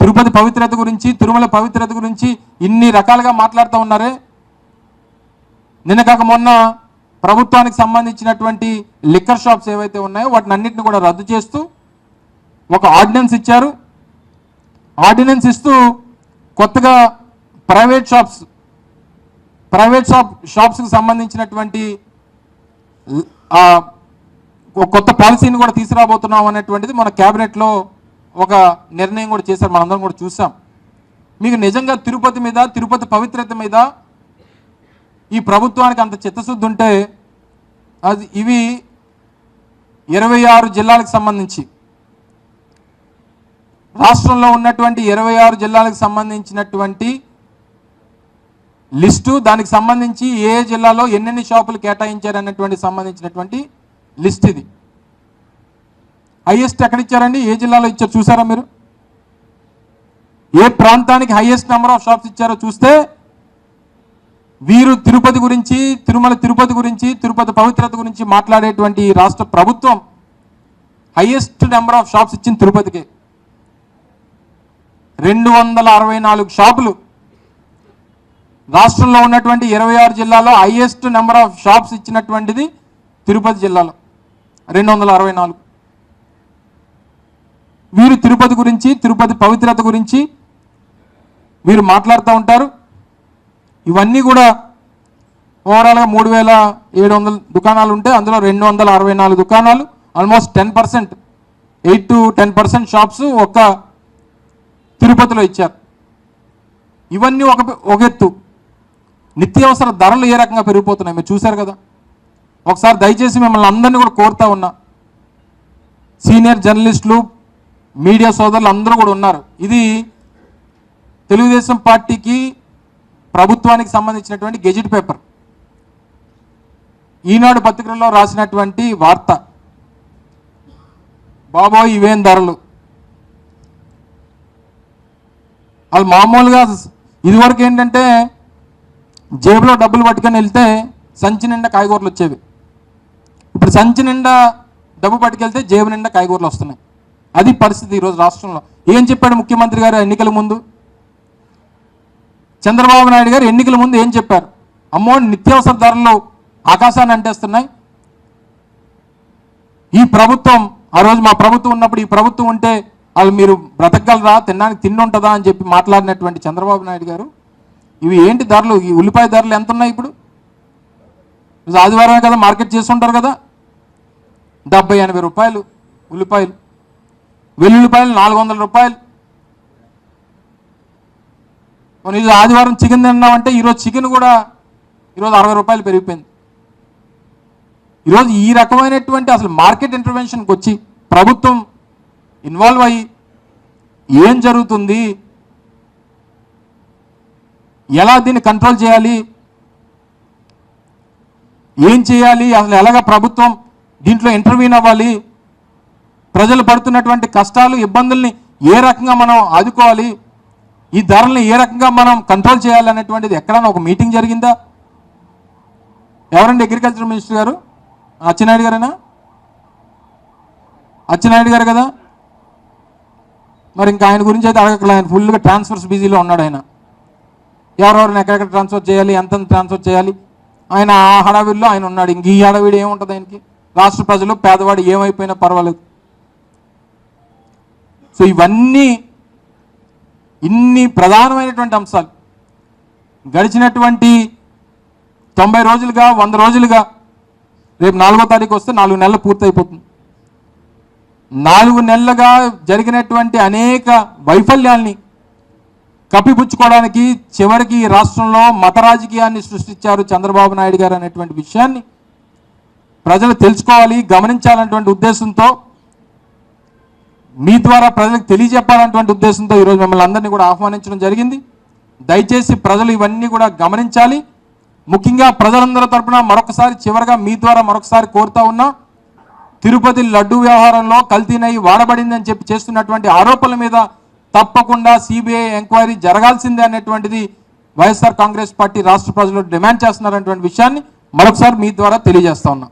తిరుపతి పవిత్రత గురించి తిరుమల పవిత్రత గురించి ఇన్ని రకాలుగా మాట్లాడుతూ ఉన్నారే. నిన్న కాక మొన్న ప్రభుత్వానికి సంబంధించినటువంటి లిక్కర్ షాప్స్ ఏవైతే ఉన్నాయో వాటిని అన్నింటిని కూడా రద్దు చేస్తూ ఒక ఆర్డినెన్స్ ఇచ్చారు. ఆర్డినెన్స్ ఇస్తూ కొత్తగా ప్రైవేట్ షాప్స్ ప్రైవేట్ షాప్ షాప్స్కి సంబంధించినటువంటి కొత్త పాలసీని కూడా తీసుకురాబోతున్నాం అనేటువంటిది మన క్యాబినెట్లో ఒక నిర్ణయం కూడా చేశారు. మనందరం కూడా చూసాం మీకు నిజంగా తిరుపతి మీద తిరుపతి పవిత్రత మీద ఈ ప్రభుత్వానికి అంత చిత్తశుద్ధి ఉంటే అది ఇవి ఇరవై ఆరు జిల్లాలకు సంబంధించి రాష్ట్రంలో ఉన్నటువంటి ఇరవై ఆరు జిల్లాలకు సంబంధించినటువంటి లిస్టు దానికి సంబంధించి ఏ జిల్లాలో ఎన్నెన్ని షాపులు కేటాయించారు అన్నటువంటి సంబంధించినటువంటి లిస్ట్ ఇది. హైయెస్ట్ ఎక్కడ ఇచ్చారండి? ఏ జిల్లాలో ఇచ్చారు? చూసారా మీరు? ఏ ప్రాంతానికి హైయెస్ట్ నెంబర్ ఆఫ్ షాప్స్ ఇచ్చారో చూస్తే వీరు తిరుపతి గురించి తిరుమల తిరుపతి గురించి తిరుపతి పవిత్రత గురించి మాట్లాడేటువంటి రాష్ట్ర ప్రభుత్వం హైయెస్ట్ నెంబర్ ఆఫ్ షాప్స్ ఇచ్చింది తిరుపతికి. రెండు వందల అరవై నాలుగు షాపులు. రాష్ట్రంలో ఉన్నటువంటి ఇరవై ఆరు జిల్లాలో హైయెస్ట్ నెంబర్ ఆఫ్ షాప్స్ ఇచ్చినటువంటిది తిరుపతి జిల్లాలో. రెండు వందల అరవై నాలుగు. వీరు తిరుపతి గురించి తిరుపతి పవిత్రత గురించి వీరు మాట్లాడుతూ ఉంటారు. ఇవన్నీ కూడా ఓవరాల్గా మూడు వేల ఏడు వందల దుకాణాలు ఉంటే అందులో రెండు వందల అరవై నాలుగు దుకాణాలు almost ten percent eight to ten percent shops ఒక్క తిరుపతిలో ఇచ్చారు. ఇవన్నీ ఒక ఒక ఎత్తు. నిత్యావసర ధరలు ఏ రకంగా పెరిగిపోతున్నాయి? మీరు చూశారు కదా. ఒకసారి దయచేసి మిమ్మల్ని అందరినీ కూడా కోరుతా ఉన్నా. సీనియర్ జర్నలిస్టులు మీడియా సోదరులు అందరూ కూడా ఉన్నారు. ఇది తెలుగుదేశం పార్టీకి ప్రభుత్వానికి సంబంధించినటువంటి గెజిట్ పేపర్. ఈనాడు పత్రికల్లో రాసినటువంటి వార్త. బాబోయ్ ఇవేం ధరలు? వాళ్ళు మామూలుగా ఇదివరకు ఏంటంటే జేబులో డబ్బులు పట్టుకొని వెళ్తే సంచి నిండా కాయగూరలు వచ్చేవి. ఇప్పుడు సంచి నిండా డబ్బు పట్టుకెళ్తే జేబు నిండా కాయగూరలు వస్తున్నాయి. అది పరిస్థితి ఈరోజు రాష్ట్రంలో. ఏం చెప్పాడు ముఖ్యమంత్రి గారు ఎన్నికల ముందు? చంద్రబాబు నాయుడు గారు ఎన్నికల ముందు ఏం చెప్పారు? అమ్మో నిత్యావసర ధరలు ఆకాశాన్ని అంటేస్తున్నాయి. ఈ ప్రభుత్వం ఆ రోజు మా ప్రభుత్వం ఉన్నప్పుడు ఈ ప్రభుత్వం ఉంటే వాళ్ళు మీరు బ్రతకగలరా? తినడానికి తిండి ఉంటుందా? అని చెప్పి మాట్లాడినటువంటి చంద్రబాబు నాయుడు గారు ఇవి ఏంటి ధరలు? ఈ ఉల్లిపాయ ధరలు ఎంత ఉన్నాయి ఇప్పుడు? ఆదివారమే కదా మార్కెట్ చేస్తుంటారు కదా? డెబ్బై ఎనభై రూపాయలు ఉల్లిపాయలు. వెల్లుల్లిపాయలు నాలుగు వందల రూపాయలు. మనం ఈరోజు ఆదివారం చికెన్ తిన్నామంటే ఈరోజు చికెన్ కూడా ఈరోజు అరవై రూపాయలు పెరిగిపోయింది. ఈరోజు ఈ రకమైనటువంటి అసలు మార్కెట్ ఇంటర్వెన్షన్కి వచ్చి ప్రభుత్వం ఇన్వాల్వ్ అయ్యి ఏం జరుగుతుంది? ఎలా దీన్ని కంట్రోల్ చేయాలి? ఏం చేయాలి? అసలు ఎలాగ ప్రభుత్వం దీంట్లో ఇంటర్వ్యూన్ అవ్వాలి? ప్రజలు పడుతున్నటువంటి కష్టాలు ఇబ్బందుల్ని ఏ రకంగా మనం ఆదుకోవాలి? ఈ ధరల్ని ఏ రకంగా మనం కంట్రోల్ చేయాలి అనేటువంటిది ఎక్కడైనా ఒక మీటింగ్ జరిగిందా? ఎవరండి అగ్రికల్చర్ మినిస్టర్ గారు? అచ్చెన్నాయుడు గారేనా? అచ్చెన్నాయుడు గారు కదా? మరి ఇంకా ఆయన గురించి అయితే అడగట్లేదు ఆయన ఫుల్గా ట్రాన్స్ఫర్స్ బిజీలో ఉన్నాడు ఆయన. ఎవరెవరిని ఎక్కడెక్కడ ట్రాన్స్ఫర్ చేయాలి? ఎంత ట్రాన్స్ఫర్ చేయాలి? ఆయన ఆ హడావిడిలో ఆయన ఉన్నాడు. ఇంక ఈ హడావిడి ఏముంటుంది ఆయనకి? రాష్ట్ర ప్రజలు పేదవాడు ఏమైపోయినా పర్వాలేదు. సో ఇవన్నీ ఇన్ని ప్రధానమైనటువంటి అంశాలు. గడిచినటువంటి తొంభై రోజులుగా వంద రోజులుగా రేపు నాలుగో తారీఖు వస్తే నాలుగు నెలలు పూర్తయిపోతుంది. నాలుగు నెలలుగా జరిగినటువంటి అనేక వైఫల్యాల్ని కప్పిపుచ్చుకోవడానికి చివరికి రాష్ట్రంలో మత రాజకీయాన్ని సృష్టించారు చంద్రబాబు నాయుడు గారు అనేటువంటి విషయాన్ని ప్రజలు తెలుసుకోవాలి గమనించాలన్నటువంటి ఉద్దేశంతో మీ ద్వారా ప్రజలకు తెలియజెప్పాలన్నటువంటి ఉద్దేశంతో ఈరోజు మిమ్మల్ని అందరినీ కూడా ఆహ్వానించడం జరిగింది. దయచేసి ప్రజలు ఇవన్నీ కూడా గమనించాలి. ముఖ్యంగా ప్రజలందరి తరపున మరొకసారి చివరగా మీ ద్వారా మరొకసారి కోరుతా ఉన్నా తిరుపతి లడ్డు వ్యవహారంలో కల్తీనై వాడబడిందని చెప్పి చేస్తున్నటువంటి ఆరోపణల మీద తప్పకుండా సిబిఐ ఎంక్వైరీ జరగాల్సిందే అనేటువంటిది వైఎస్ఆర్ కాంగ్రెస్ పార్టీ రాష్ట్ర ప్రజలు డిమాండ్ చేస్తున్నారనేటువంటి విషయాన్ని మరొకసారి మీ ద్వారా తెలియజేస్తా ఉన్నా.